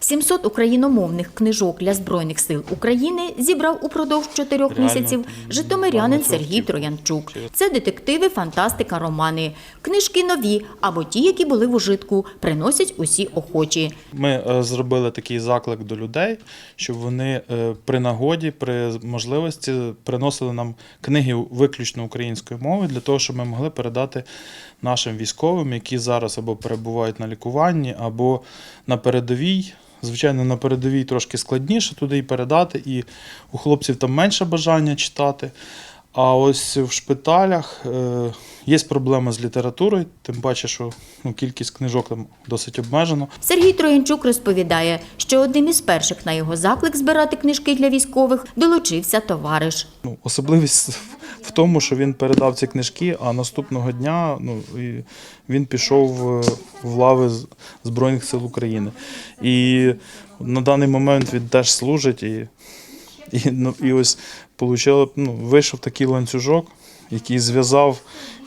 700 україномовних книжок для Збройних сил України зібрав упродовж чотирьох Реально, місяців житомирянин Сергій. Троянчук. Це детективи, фантастика, романи. Книжки нові або ті, які були в ужитку, приносять усі охочі. Ми е, зробили такий заклик до людей, щоб вони е, при нагоді, при можливості приносили нам книги виключно українською мовою для того, щоб ми могли передати нашим військовим, які зараз або перебувають на лікуванні, або на передовій. Звичайно, на передовій трошки складніше туди і передати, і у хлопців там менше бажання читати. А ось в шпиталях е, є проблеми з літературою, тим паче, що ну, кількість книжок там досить обмежена. Сергій Троянчук розповідає, що одним із перших на його заклик збирати книжки для військових долучився товариш. Ну, особливість в тому, що він передав ці книжки, а наступного дня ну, він пішов е, в лави Збройних сил України. І на даний момент він теж служить. І, і, ну, і ось получило, ну, вийшов такий ланцюжок, який зв'язав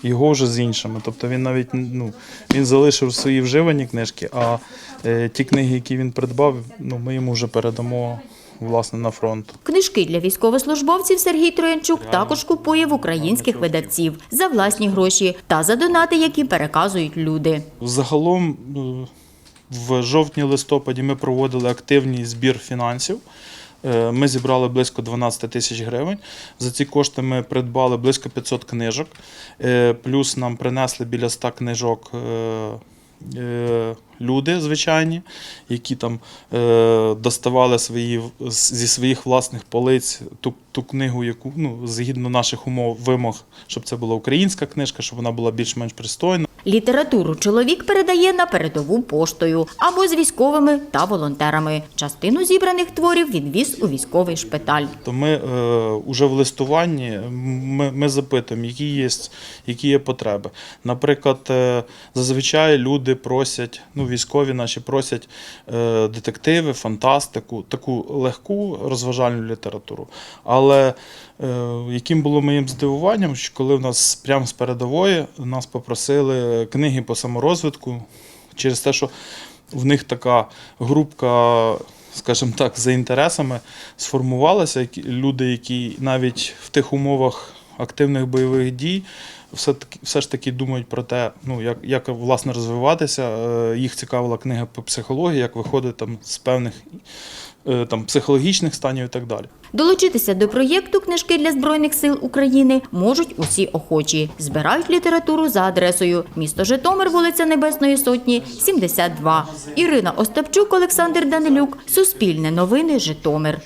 його вже з іншими. Тобто він навіть ну, він залишив свої вживані книжки, а е, ті книги, які він придбав, ну, ми йому вже передамо власне на фронт. Книжки для військовослужбовців Сергій Троянчук також купує в українських видавців за власні гроші та за донати, які переказують люди. Загалом е, в жовтні-листопаді ми проводили активний збір фінансів. Е, Ми зібрали близько 12 тисяч гривень. За ці кошти ми придбали близько 500 книжок. Е, Плюс нам принесли біля 100 книжок е, люди звичайні, які там е, доставали свої, зі своїх власних полиць ту, ту книгу, яку ну, згідно наших умов вимог, щоб це була українська книжка, щоб вона була більш-менш пристойна. Літературу чоловік передає на передову поштою або з військовими та волонтерами. Частину зібраних творів він віз у військовий шпиталь. То ми е, уже в листуванні ми, ми запитуємо, які є, які є потреби. Наприклад, е, зазвичай люди просять, ну військові наші просять е, детективи, фантастику, таку легку розважальну літературу. Але е, яким було моїм здивуванням, що коли в нас прямо з передової нас попросили книги по саморозвитку через те, що в них така групка, скажімо так, за інтересами сформувалася. Люди, які навіть в тих умовах активних бойових дій все, все ж таки думають про те, ну, як, як власне розвиватися. Е, Їх цікавила книга по психології, як виходити там, з певних е, там, психологічних станів і так далі. Долучитися до проєкту книжки для збройних сил України можуть усі охочі. Збирають літературу за адресою місто Житомир, вулиця Небесної Сотні, 72. Ірина Остапчук, Олександр Данилюк. Суспільне новини. Житомир.